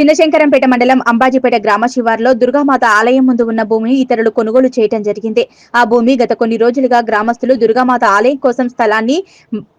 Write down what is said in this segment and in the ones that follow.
చిన్నశంకరంపేట మండలం అంబాజీపేట గ్రామ శివార్లో దుర్గామాత ఆలయం ముందు ఉన్న భూమిని ఇతరులు కొనుగోలు చేయటం జరిగింది. ఆ భూమి గత కొన్ని రోజులుగా గ్రామస్తులు దుర్గామాత ఆలయం కోసం స్థలాన్ని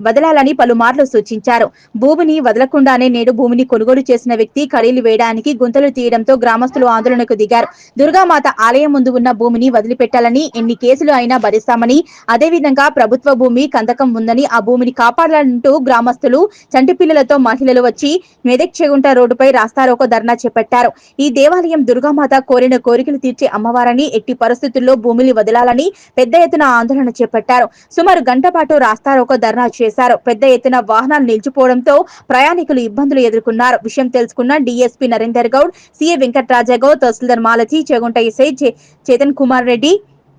వదలాలని పలుమార్లు సూచించారు. భూమిని వదలకుండానే నేడు భూమిని కొనుగోలు చేసిన వ్యక్తి కడీలు వేయడానికి గుంతలు తీయడంతో గ్రామస్తులు ఆందోళనకు దిగారు. దుర్గామాత ఆలయం ముందు ఉన్న భూమిని వదిలిపెట్టాలని ఎన్ని కేసులు అయినా భరిస్తామని అదేవిధంగా ప్రభుత్వ భూమి కందకం ఉందని ఆ భూమిని కాపాడాలంటూ గ్రామస్తులు చంటి పిల్లలతో మహిళలు వచ్చి మెదక్ చెగుంట రోడ్డుపై రాస్తారోకో ధర్నా చేపట్టారు. ఈ దేవాలయం దుర్గామాత కోరిన కోరికలు తీర్చే అమ్మవారని ఎట్టి పరిస్థితుల్లో భూమిని వదలాలని పెద్ద ఎత్తున ఆందోళన చేపట్టారు. సుమారు గంట పాటు రాస్తారోకో ధర్నా చేశారు. పెద్ద ఎత్తున వాహనాలు నిలిచిపోవడంతో ప్రయాణికులు ఇబ్బందులు ఎదుర్కొన్నారు. విషయం తెలుసుకున్న డీఎస్పీ నరేందర్ గౌడ్ సీఏ వెంకట్రాజగౌడ్ తహసీల్దార్ మాలతి చెగుంట ఇసై చేతన్ కుమార్ రెడ్డి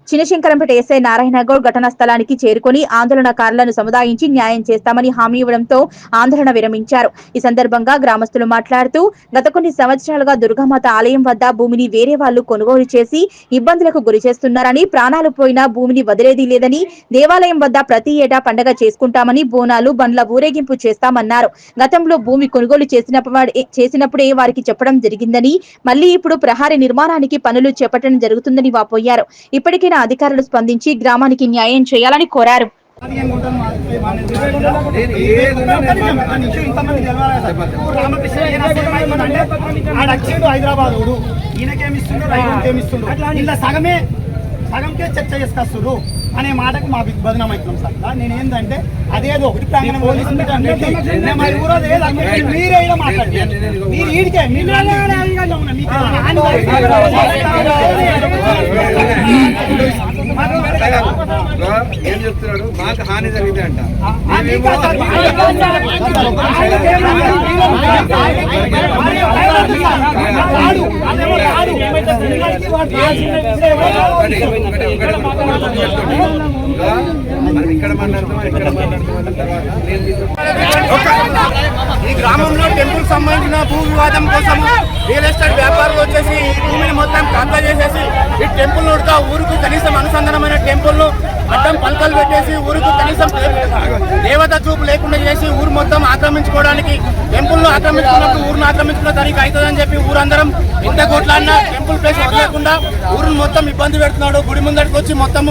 చినశంకరంపేట ఎస్ఐ నారాయణ గౌడ్ ఘటనా స్థలానికి చేరుకొని ఆందోళనకారులను సముదాయించి న్యాయం చేస్తామని హామీ ఇవ్వడంతో ఆందోళన విరమించారు. ఈ సందర్భంగా గ్రామస్తులు మాట్లాడుతూ గత కొన్ని సంవత్సరాలుగా దుర్గామాత ఆలయం వద్ద భూమిని వేరే వాళ్ళు కొనుగోలు చేసి ఇబ్బందులకు గురి చేస్తున్నారని ప్రాణాలు పోయినా భూమిని వదిలేది లేదని దేవాలయం వద్ద ప్రతి ఏటా పండగ చేసుకుంటామని బోనాలు బండ్ల ఊరేగింపు చేస్తామన్నారు. గతంలో భూమి కొనుగోలు చేసినప్పుడు చేసినప్పుడే వారికి చెప్పడం జరిగిందని మళ్ళీ ఇప్పుడు ప్రహారీ నిర్మాణానికి పనులు చేపట్టడం జరుగుతుందని వాపోయారు. ఇప్పటికైనా అధికారులు స్పందించి గ్రామానికి న్యాయం చేయాలని కోరారు. హైదరాబాద్ ఇలా సగమే సగంకే చర్చ చేసుకొస్తున్నారు అనే మాటకు మా బదనాం అవుతున్నాం సార్ నేను ఏంటంటే అదేదో ఒకటి ప్రాంగణం పోలీసు మీటర్ పెట్టి, మీరే మీరు ఈడికే మీరు ఏం చెప్తున్నాడు మాకు హాని జరిగింది అంట మనం ఇక్కడ మాట్లాడుతున్నాం ఇక్కడ మాట్లాడుతున్నాం తర్వాత నేను మీతో ఈ గ్రామంలో టెంపుల్ సంబంధించిన భూ వివాదం కోసం రియల్ ఎస్టేట్ వ్యాపారులు వచ్చేసి ఈ భూమిని మొత్తం కబ్జా చేసేసి ఈ టెంపుల్ ఉడక ఊరుకు కనీసం అనుసంధానమైన టెంపుల్ అడ్డం పలకలు పెట్టేసి ఊరుకు కనీసం దేవత చూపు లేకుండా చేసి ఊరు మొత్తం ఆక్రమించుకోవడానికి టెంపుల్ను ఆక్రమించుకున్నప్పుడు ఊరును ఆక్రమించుకున్న దానికి అవుతుందని చెప్పి ఊరందరం ఎంత కోట్లాడినా టెంపుల్ ప్లేస్ వదలకుండా ఊరును మొత్తం ఇబ్బంది పెడుతున్నాడు. గుడి ముందరికి వచ్చి మొత్తం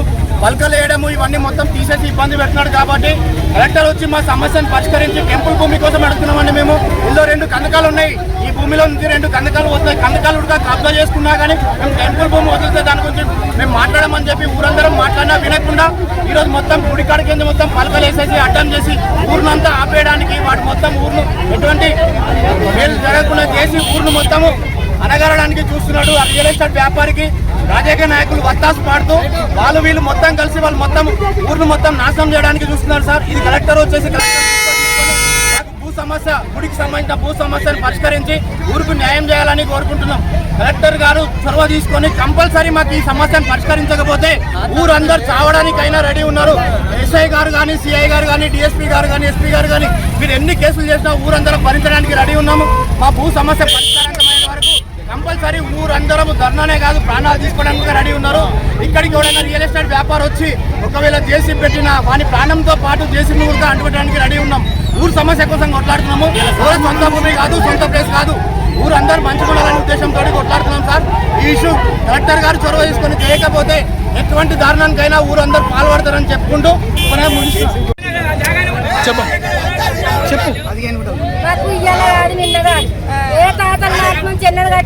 పలకలు వేయడము ఇవన్నీ మొత్తం తీసేసి ఇబ్బంది పెడుతున్నాడు కాబట్టి కలెక్టర్ వచ్చి మా సమస్యను పరిష్కరించి టెంపుల్ భూమి కోసం అడుగుతున్నామండి మేము. ఇందులో రెండు కందకాలు ఉన్నాయి. ఈ భూమిలో నుంచి రెండు కందకాలు వస్తాయి. కందకాలు ఉడక కబ్జా చేసుకున్నా కానీ మేము టెంపుల్ భూమి వదిలితే దాని గురించి మేము మాట్లాడమని చెప్పి ఊరందరం మాట్లాడినా వినకుండా ఈరోజు మొత్తం గుడి కాడ కింద మొత్తం పలకలు వేసేసి అడ్డం చేసి ఊరినంతా ఆపేయడానికి వాటి మొత్తం ఊరును ఎటువంటి మేలు జరగకుండా చేసి ఊరును మొత్తము అనగలడానికి చూస్తున్నాడు. ఆ రియల్ ఎస్టేట్ వ్యాపారికి రాజకీయ నాయకులు వత్తాసు పాడుతూ వాళ్ళు వీళ్ళు మొత్తం కలిసి వాళ్ళు మొత్తం ఊరిని మొత్తం నాశనం చేయడానికి చూస్తున్నారు సార్. ఇది కలెక్టర్ వచ్చేసి కలెక్టర్ సమస్య గుడికి సంబంధించిన భూ సమస్యను పరిష్కరించి ఊరికి న్యాయం చేయాలని కోరుకుంటున్నాం. కలెక్టర్ గారు చొరవ తీసుకొని కంపల్సరీ మాకు ఈ సమస్యను పరిష్కరించకపోతే ఊరందరూ చావడానికైనా రెడీ ఉన్నారు. ఎస్ఐ గారు కానీ సిఐ గారు కానీ డిఎస్పీ గారు కానీ ఎస్పీ గారు కానీ మీరు ఎన్ని కేసులు చేసినా ఊరందరం భరించడానికి రెడీ ఉన్నాము. మా భూ సమస్య పరిష్కారమైన కంపల్సరీ ఊరందరం ధర్నానే కాదు ప్రాణాలు తీసుకోవడానికి రెడీ ఉన్నారు. ఇక్కడికి ఎవరైనా రియల్ ఎస్టేట్ వ్యాపారం వచ్చి ఒకవేళ జేసీ పెట్టిన వాని ప్రాణంతో పాటు జేసీ కూడా అంటుకోవడానికి రెడీ ఉన్నాం. ఊరు సమస్య కోసం కొట్లాడుతున్నాము. ఊరు సొంత భూమి కాదు సొంత ప్లేస్ కాదు. ఊరు అందరూ మంచుకోవాలనే ఉద్దేశంతో కొట్లాడుతున్నాం సార్. ఈ ఇష్యూ కలెక్టర్ గారు చొరవ తీసుకొని చేయకపోతే ఎటువంటి దారుణానికైనా ఊరు అందరూ పాల్పడతారని చెప్పుకుంటూ మనం ముగిస్తున్నాం నాకు ఇయ్యాల కాదు నిన్న కాదు ఏ తాతల నాటి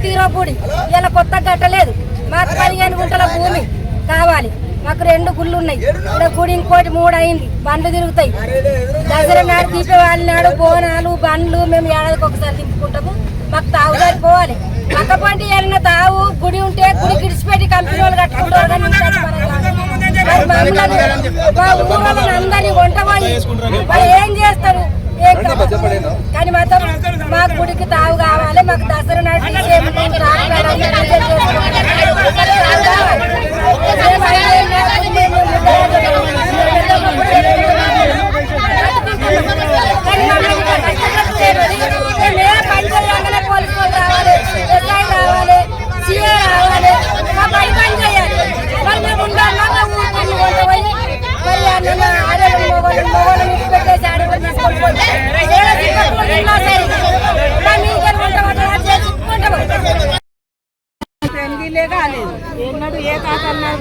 నుంచి ఇలా కొత్త కట్టలేదు మాకు పదిహేను గుంటల భూమి కావాలి. మాకు రెండు గుళ్ళు ఉన్నాయి ఇక్కడ గుడి ఇంకోటి మూడు అయింది. బండ్లు తిరుగుతాయి. దసరా నాడు దీపావళి నాడు బోనాలు బండ్లు మేము ఏడాదికి ఒకసారి తిప్పుకుంటాము మాకు తావు పోవాలి పక్క పంట వెళ్ళిన తావు గుడి ఉంటే గుడి గిడిచిపెట్టి కంపెనీ వాళ్ళు కట్టుకుంటారు మా ఊళ్ళో అందరినీ వంట వాళ్ళు ఏం చేస్తారు? కానీ మాత్రం మాకు గుడికి తావు కావాలి మాకు దసరా నాడు em trai đây đây đây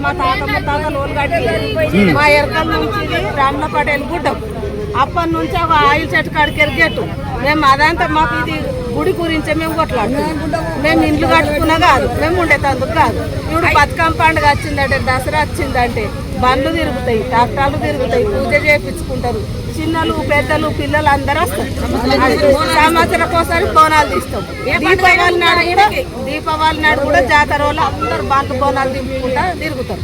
మా తాత ముత్తాతలు ఓళ్ళు కట్టి మా ఎరకల నుంచి రామల పటేల్ గుడ్డం అప్పటి నుంచి ఒక ఆయిల్ చెట్టు కాడికి ఎరిగేట్టు. మేము అదంతా మాకు ఇది గుడి గురించే మేము కొట్లాడుతున్నాం. మేము ఇండ్లు కట్టుకున్నా కాదు మేము ఉండేటందుకు కాదు. ఇప్పుడు బతుకమ్మ పండుగ వచ్చిందంటే దసరా వచ్చిందంటే బండ్లు తిరుగుతాయి ట్రాక్టర్లు తిరుగుతాయి పూజ చేయించుకుంటారు చిన్నలు పెద్దలు పిల్లలు అందరూ వస్తారు. సంవత్సరం ఒకసారి బోనాలు తీస్తాం. దీపావళి నాడు కూడా దీపావళి నాడు కూడా జాతర వాళ్ళు అందరు బండ్లు బోనాలు దింపుకుంటా తిరుగుతారు.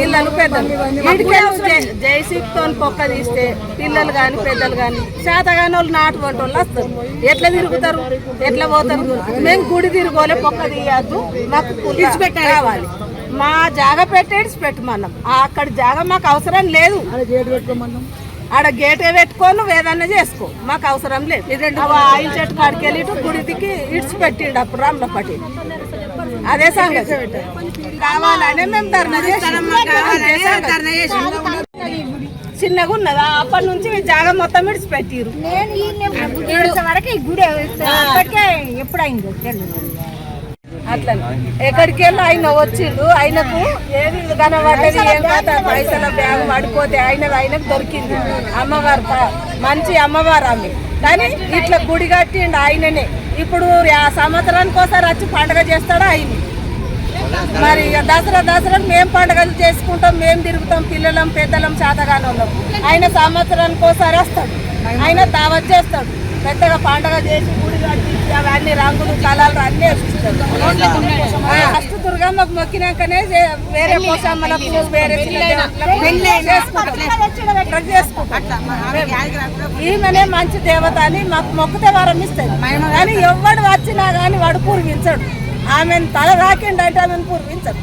పిల్లలు పెద్దలు. ఇంటికెళ్ళి జైసీతో పొక్క తీస్తే పిల్లలు కానీ పెద్దలు కానీ శాతగాని వాళ్ళు నాటు వంట వాళ్ళు వస్తారు. ఎట్లా తిరుగుతారు? ఎట్లా పోతారు? మేము గుడి తిరగోలే పొక్క తీయద్దు మాకు కావాలి. మా జాగ పెట్టమన్నాం. ఆ అక్కడ జాగ మాకు అవసరం లేదు. ఆడ గేట్ పెట్టుకొని ఏదన్నా చేసుకో. మాకు అవసరం లేదు. అవి ఆయిల్ చెట్టు కాడికి వెళ్ళి గుడికి ఇడిచి పెట్టిండు అప్పుడు రామ్లపట్టి అదే సంగతి. కావాలనే మేము ధర్నా చేసినాం. చిన్నగా ఉన్నదా? అప్పటి నుంచి ఈ జాగా మొత్తం ఇడిచి పెట్టిరు నేను ఈ వరకు ఈ గుడి అప్పటికే ఎప్పుడైందో తెలియదు అట్లా. ఎక్కడికి వెళ్ళి ఆయన వచ్చిండు ఆయనకు ఏమి కనబడ్డది ఏం కాదు పైసల బ్యాగ్ పడిపోతే ఆయన ఆయనకు దొరికింది. అమ్మవారు మంచి అమ్మవారు ఆమె. కానీ ఇట్లా గుడి కట్టిండు ఆయననే. ఇప్పుడు ఆ సంవత్సరానికి ఒకసారి వచ్చి పండగ చేస్తాడు ఆయన? మరి ఇక దసరా దసరా మేము పండుగలు చేసుకుంటాం మేము తిరుగుతాం పిల్లలం పెద్దలం చేతగానే ఉన్నాం ఆయన సంవత్సరానికి ఒకసారి వస్తాడు. ఆయన దావత్ చేస్తాడు. పెద్దగా పండగ చేసి గుడి కట్టించి అవన్నీ రంగులు కళలు అన్నీ వేపిస్తాడు ఫస్ట్ దుర్గమ్మకు మొక్కినాకనే వేరే వేరే చేసుకుంటాం. ఇట్లా చేసుకుంటాం. ఈమెనే మంచి దేవత అని మాకు మొక్కుతే వరం ఇస్తుంది. కానీ ఎవడు వచ్చినా కానీ వాడు పూర్వించడు. ఆమెను తల రాకిండంటే ఆమెను పూర్వించడు.